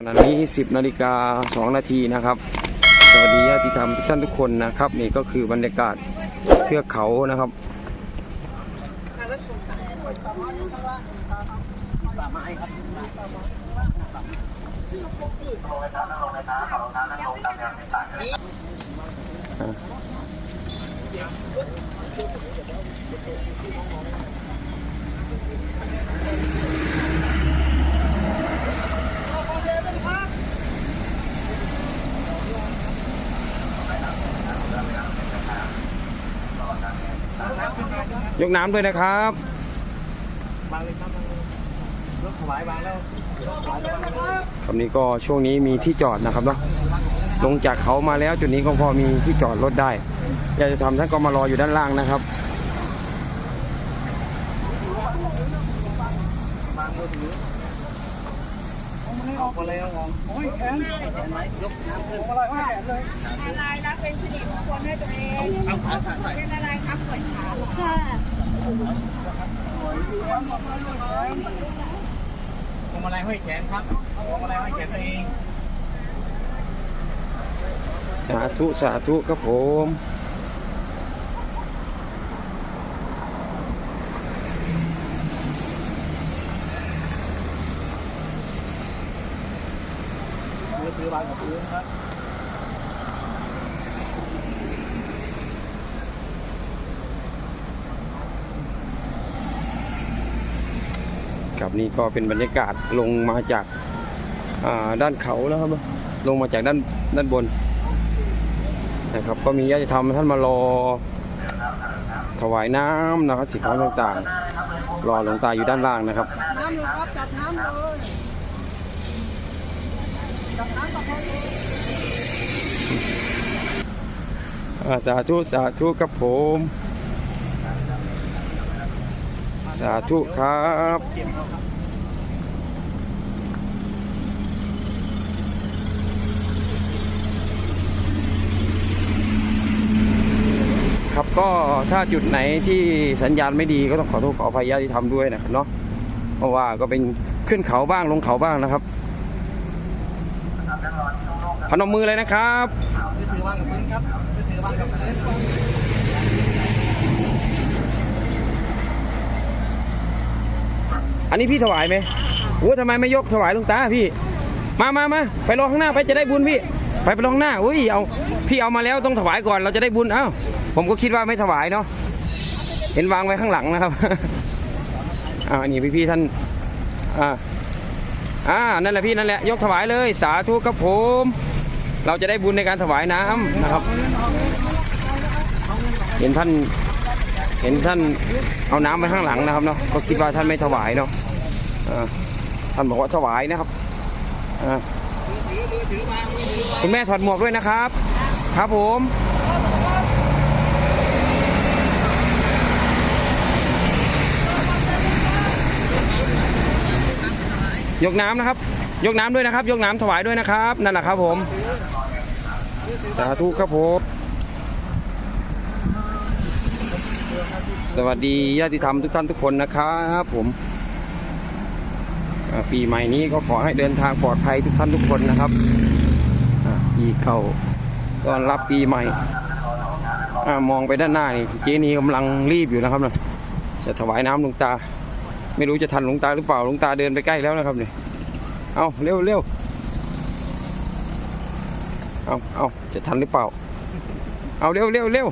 ขณะนี้ 10นาฬิกา2นาทีนะครับ สวัสดีญาติธรรมทุกท่านทุกคนนะครับ นี่ก็คือบรรยากาศเทือกเขานะครับ ยกน้ำด้วยนะครับวางเลยครับวางเลยรถถวายวางแล้วครับนี้ก็ช่วงนี้มีที่จอดนะครับเนาะลงจากเขามาแล้วจุดนี้ก็พอมีที่จอดรถได้ อยากจะทำท่านก็มารออยู่ด้านล่างนะครับวางมือถือ ออกมาเลยเอาออกโอ้ยแขนแขนไหมยกน้ำขึ้นอะไรว่าแขนเลยอะไรนะเป็นสิริมงคลให้ตัวเองเอาขาขาใส่เป็นอะไรครับปวดขาเหรอค่ะพวงมาลัยห้อยแขนครับพวงมาลัยห้อยแขนตัวเอง สาธุ สาธุครับผม มือถือวางกับพื้นครับครับนี่ก็เป็นบรรยากาศลงมาจากอ่าด้านเขาแล้วครับ ลงมาจากด้านด้านบนนะครับ ก็มีญาติธรรมท่านมารอถวายน้ำนะครับสิ่งของต่างๆ รอหลวงตาอยู่ด้านล่างนะครับน้ำเลยครับจับน้ำเลยจับน้ำกับพอดี อ่า สาธุ สาธุครับผม สาธุครับครับครับก็ถ้าจุดไหนที่สัญญาณไม่ดีก็ต้องขอโทษขออภัยญาติธรรมด้วยนะครับเนาะเพราะว่าก็เป็นขึ้นเขาบ้างลงเขาบ้างนะครับ พนมมือเลยนะครับมือถือวางกับพื้นครับมือถือวางกับพื้นอันนี้พี่ถวายไหมโอ้ทำไมไม่ยกถวายหลุงตาพี่ มามามาไปรอข้างหน้าไปจะได้บุญพี่ ไปไปรอข้างหน้าอุ้ยเอาพี่เอามาแล้วต้องถวายก่อนเราจะได้บุญเอ้าผมก็คิดว่าไม่ถวายเนาะเห็นวางไว้ข้างหลังนะครับอ่าอันนี้พี่พี่ๆท่านอ่า อ่านั่นแหละพี่นั่นแหละยกถวายเลยสาธุครับผม เราจะได้บุญในการถวายน้ำนะครับ เห็นท่านเห็นท่านเอาน้ำไปข้างหลังนะครับเนาะก็คิดว่าท่านไม่ถวายเนาะท่านบอกว่าถวายนะครับคุณแม่ถอดหมวกด้วยนะครับ ครับผม ยกน้ำนะครับ ยกน้ำด้วยนะครับ ยกน้ำถวายด้วยนะครับ นั่นแหละครับผมสาธุครับผมสวัสดีญาติธรรมทุกท่านทุกคนนะครับผมปีใหม่นี้ก็ขอให้เดินทางปลอดภัยทุกท่านทุกคนนะครับอ่าปีเก่าต้อนรับปีใหม่อมองไปด้านหน้านี่เจนีกำลังรีบอยู่นะครับนะจะถวายน้ำลงตา ไม่รู้จะทันหลวงตาหรือเปล่าหลวงตาเดินไปใกล้แล้วนะครับนี่เอาเร็วเร็วเอาเอาจะทันหรือเปล่า เอาเร็วเร็วเร็ว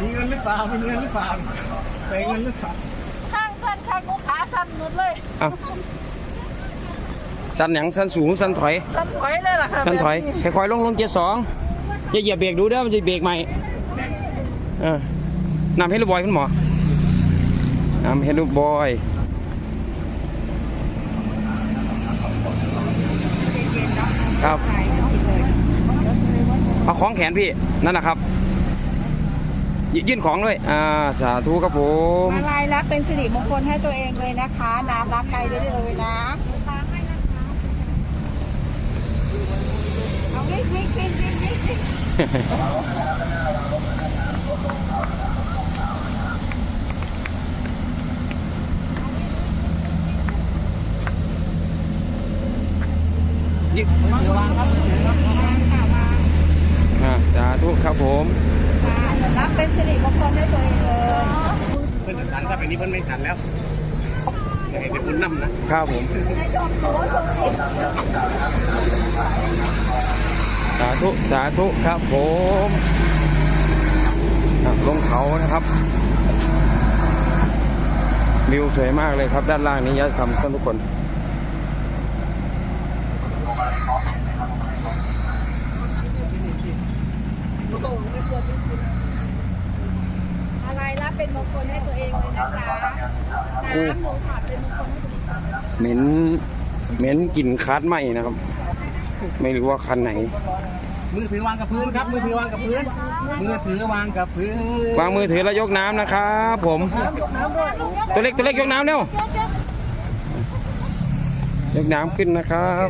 มีเงินหรือเปล่ามีเงินหรือเปล่าไปเงินหรือเปล่าข้างสั้นข้างกูขาสั้นหมดเลยเอาสันหยังสันสูงสันถอยสั้นถอยเลยล่ะค่ะสันถอยค่อยๆลงลงเกียร์สองอย่าเหยียบเบรกดูเด้อมันจะเบรกใหม่เออ นำเฮลูบอยคุณหมอนำเฮลูบอยครับเอาของแขนพี่นั่นนะครับยยื่นของด้วยอ่าสาธุครับผมมาลายรักเป็นสิริมงคลให้ตัวเองเลยนะคะ น้ำรักใครได้เลยนะเอาวิ่งวิ่งวิ่งวิ่งวิ่ง ยึด มือถือวางครับมือถือครับ อ่าสาธุครับผม รับเป็นสิริมงคลให้ตัวเองเลย เพื่อ นสันถ้าเป็นนี้เพื่นไม่สันแล้วเดี๋ยวเดี๋ยวคุณนั่มนะครับผมสาธุสาธุครับผมลงเขานะครับวิวสวยมากเลยครับด้านล่างนี้ยะทำท่านทุกคนอะไรรับเป็นมงคลให้ตัวเองเลยนะจ๊ะน้ำหมูผัดเป็นมงคลให้ตัวเองเหม็นเหม็นกลิ่นคาร์ดไหมนะครับ ไม่รู้ว่าคันไหน มือถือวางกับพื้นครับ มือถือวางกับพื้น มือถือวางกับพื้น วางมือถือแล้วยกน้ำนะครับผม ตัวเล็กตัวเล็กยกน้ำเร็วยกน้ำขึ้นนะครับ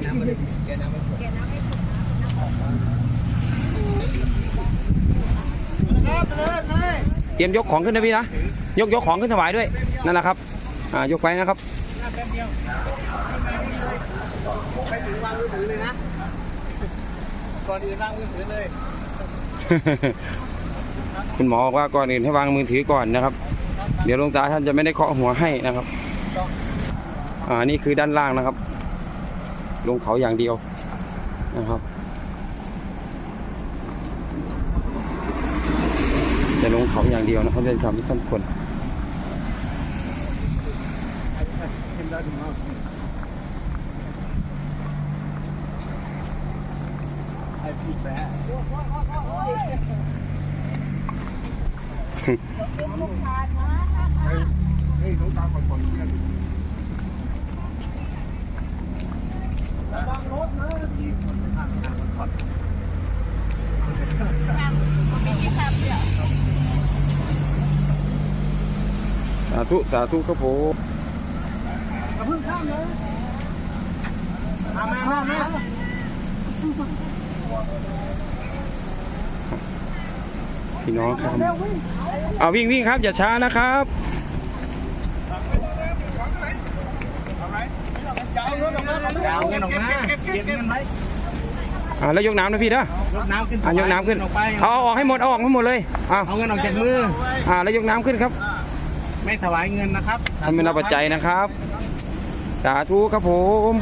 เต รียมยกของขึ้นนะพี่นะยกยกของขึ้นถวายด้วยนั่นแหละครับอ่ายกไปนะครับไปถือวางมือถือเลยนะก่อนอื่นวางมือถือเลยคุณหมอบอกว่าก่อนอื่นให้วางมือถือก่อนนะครับ เดี๋ยวลวงตาท่านจะไม่ได้เคาะหัวให้นะครับอ่านี่คือด้านล่างนะครับ ลงเขาอย่างเดียวนะครับ จะลงเขาอย่างเดียวนะครับจะทำให้ท่านคนสา ธุสาธุครับผมมามามามาพี่น้องครับเอาวิ่งวิ่งครับ อย่าช้านะครับเอาเงินออกมาเก็บเงินไว้อ่าแล้วยกน้ำนะพี่นะยกน้ำขึ้นอ่ายกน้ำขึ้นออกไปเอาเอาออกให้หมดเอาออกให้หมดเลยอ่าเอาเงินออกจากมืออ่าแล้วยกน้ำขึ้นครับ ไม่ถวายเงินนะครับทำเป็นรับปัจจัยนะครับ สาธุครับผม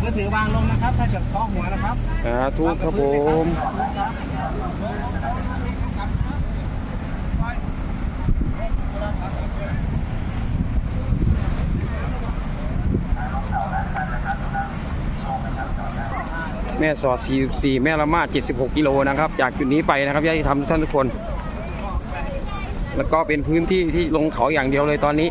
มือถือวางลงนะครับ ถ้าจะเคาะหัวนะครับ สาธุครับผม ม่สอด 44 แม่ละมาด 76 กิโลนะครับ จากจุดนี้ไปนะครับญาติธรรมทุกท่านทุกคน แล้วก็เป็นพื้นที่ที่ลงเขาอย่างเดียวเลยตอนนี้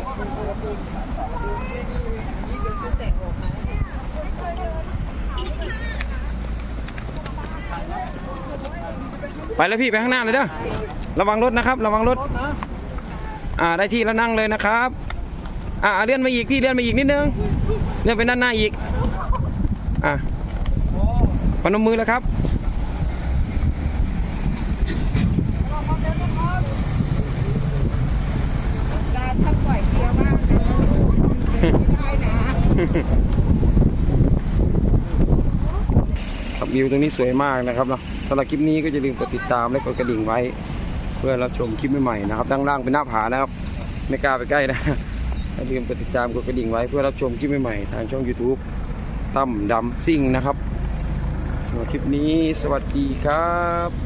ไปแล้วพี่ไปข้างหน้าเลยเด้อระวังรถนะครับ ระวังรถ อ่าได้ที่แล้วนั่งเลยนะครับ อ่าเลื่อนมาอีกพี่เลื่อนมาอีกนิดนึงเลื่อนไปด้านหน้าอีก พนมมือแล้วครับครับวิวตรงนี้สวยมากนะครับเนาะสำหรับคลิปนี้ก็จะลืมกดติดตามและกดกระดิ่งไว้ เพื่อรับชมคลิปใหม่ๆนะครับด้านล่างเป็นหน้าผานะครับ ไม่กล้าไปใกล้นะอย่าลืมกดติดตามกดกระดิ่งไว้เพื่อรับชมคลิปใหม่ๆทางช่อง YouTube ตั้มดำซิ่งนะครับ คลิปนี้สวัสดีครับ